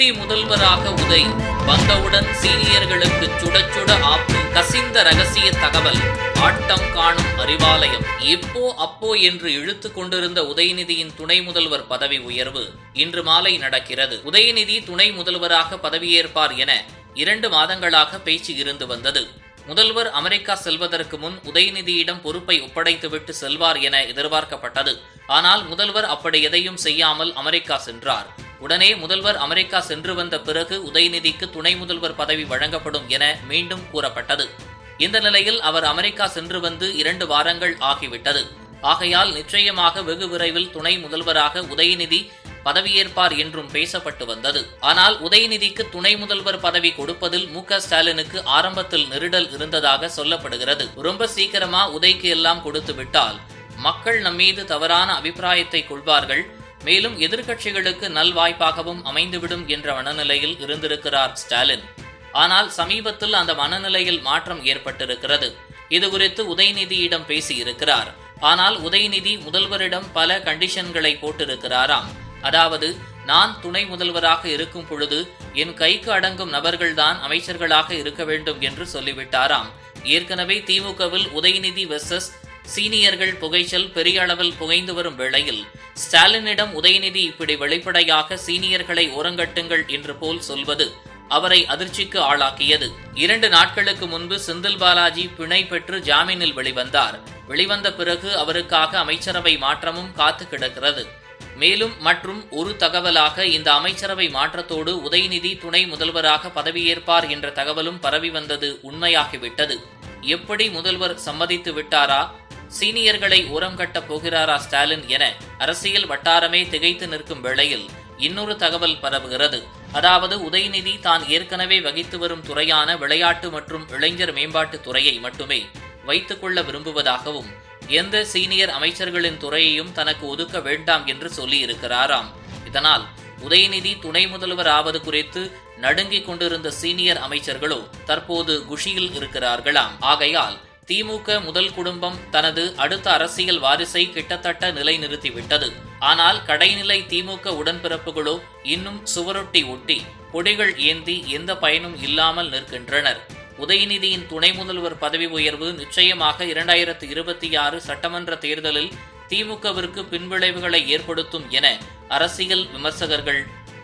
குட்டி முதல்வராக உதய் வந்தவுடன் சீனியர்களுக்கு சுட சுட ஆப்பு கசிந்த ரகசிய தகவல் ஆட்டம் காணும் அறிவாலயம். எப்போ அப்போ என்று இழுத்து கொண்டிருந்த உதயநிதியின் துணை முதல்வர் பதவி உயர்வு இன்று மாலை நடக்கிறது. உதயநிதி துணை முதல்வராக பதவியேற்பார் என இரண்டு மாதங்களாக பேச்சு இருந்து வந்தது. முதல்வர் அமெரிக்கா செல்வதற்கு முன் உதயநிதியிடம் பொறுப்பை ஒப்படைத்துவிட்டு செல்வார் என எதிர்பார்க்கப்பட்டது. ஆனால் முதல்வர் அப்படி எதையும் செய்யாமல் அமெரிக்கா சென்றார். உடனே முதல்வர் அமெரிக்கா சென்று வந்த பிறகு உதயநிதிக்கு துணை முதல்வர் பதவி வழங்கப்படும் என மீண்டும் கூறப்பட்டது. இந்த நிலையில் அவர் அமெரிக்கா சென்று வந்து இரண்டு வாரங்கள் ஆகிவிட்டது. ஆகையால் நிச்சயமாக வெகு விரைவில் துணை முதல்வராக உதயநிதி பதவியேற்பார் என்றும் பேசப்பட்டு வந்தது. ஆனால் உதயநிதிக்கு துணை முதல்வர் பதவி கொடுப்பதில் மு க ஸ்டாலினுக்கு ஆரம்பத்தில் நெருடல் இருந்ததாக சொல்லப்படுகிறது. ரொம்ப சீக்கிரமா உதய்க்கு எல்லாம் கொடுத்து விட்டால் மக்கள் நம்மீது தவறான அபிப்பிராயத்தை கொள்வார்கள். மேலும் எதிர்க்கட்சிகளுக்கு நல்வாய்ப்பாகவும் அமைந்துவிடும் என்ற மனநிலையில் இருந்திருக்கிறார் ஸ்டாலின். ஆனால் சமீபத்தில் அந்த மனநிலையில் மாற்றம் ஏற்பட்டிருக்கிறது. இதுகுறித்து உதயநிதியிடம் பேசியிருக்கிறார். ஆனால் உதயநிதி முதல்வரிடம் பல கண்டிஷன்களை போட்டிருக்கிறாராம். அதாவது நான் துணை முதல்வராக இருக்கும் பொழுது என் கைக்கு அடங்கும் நபர்கள்தான் அமைச்சர்களாக இருக்க வேண்டும் என்று சொல்லிவிட்டாராம். ஏற்கனவே திமுகவில் உதயநிதி வெர்சஸ் சீனியர்கள் புகைச்சல் பெரிய அளவில் புகைந்து வரும் வேளையில் ஸ்டாலினிடம் உதயநிதி இப்படி வெளிப்படையாக சீனியர்களை ஓரங்கட்டுங்கள் என்று போல் சொல்வது அவரை அதிர்ச்சிக்கு ஆளாக்கியது. இரண்டு நாட்களுக்கு முன்பு செந்தில் பாலாஜி பிணை பெற்று ஜாமீனில் வெளிவந்தார். வெளிவந்த பிறகு அவருக்காக அமைச்சரவை மாற்றமும் காத்து கிடக்கிறது. மேலும் மற்றும் ஒரு தகவலாக இந்த அமைச்சரவை மாற்றத்தோடு உதயநிதி துணை முதல்வராக பதவியேற்பார் என்ற தகவலும் பரவி வந்தது உண்மையாகிவிட்டது. எப்படி முதல்வர் சம்மதித்து விட்டாரா? சீனியர்களை உரம் கட்டப் போகிறாரா ஸ்டாலின் என அரசியல் வட்டாரமே திகைத்து நிற்கும் வேளையில் இன்னொரு தகவல் பரவுகிறது. அதாவது உதயநிதி தான் ஏற்கனவே வகித்து வரும் துறையான விளையாட்டு மற்றும் இளைஞர் மேம்பாட்டு துறையை மட்டுமே வைத்துக் கொள்ள விரும்புவதாகவும் எந்த சீனியர் அமைச்சர்களின் துறையையும் தனக்கு ஒதுக்க வேண்டாம் என்று சொல்லியிருக்கிறாராம். இதனால் உதயநிதி துணை முதல்வர் ஆவது குறித்து நடுங்கிக் கொண்டிருந்த சீனியர் அமைச்சர்களோ தற்போது குஷியில் இருக்கிறார்களாம். ஆகையால் திமுக முதல் குடும்பம் தனது அடுத்த அரசியல் வாரிசை கிட்டத்தட்ட நிலைநிறுத்திவிட்டது. ஆனால் கடைநிலை திமுக உடன்பிறப்புகளோ இன்னும் சுவரொட்டி ஒட்டி பொடிகள் ஏந்தி எந்த பயனும் இல்லாமல் நிற்கின்றனர். உதயநிதியின் துணை முதல்வர் பதவி உயர்வு நிச்சயமாக இரண்டாயிரத்து இருபத்தி ஆறு சட்டமன்ற தேர்தலில் திமுகவிற்கு பின்விளைவுகளை ஏற்படுத்தும் என அரசியல் விமர்சகர்கள்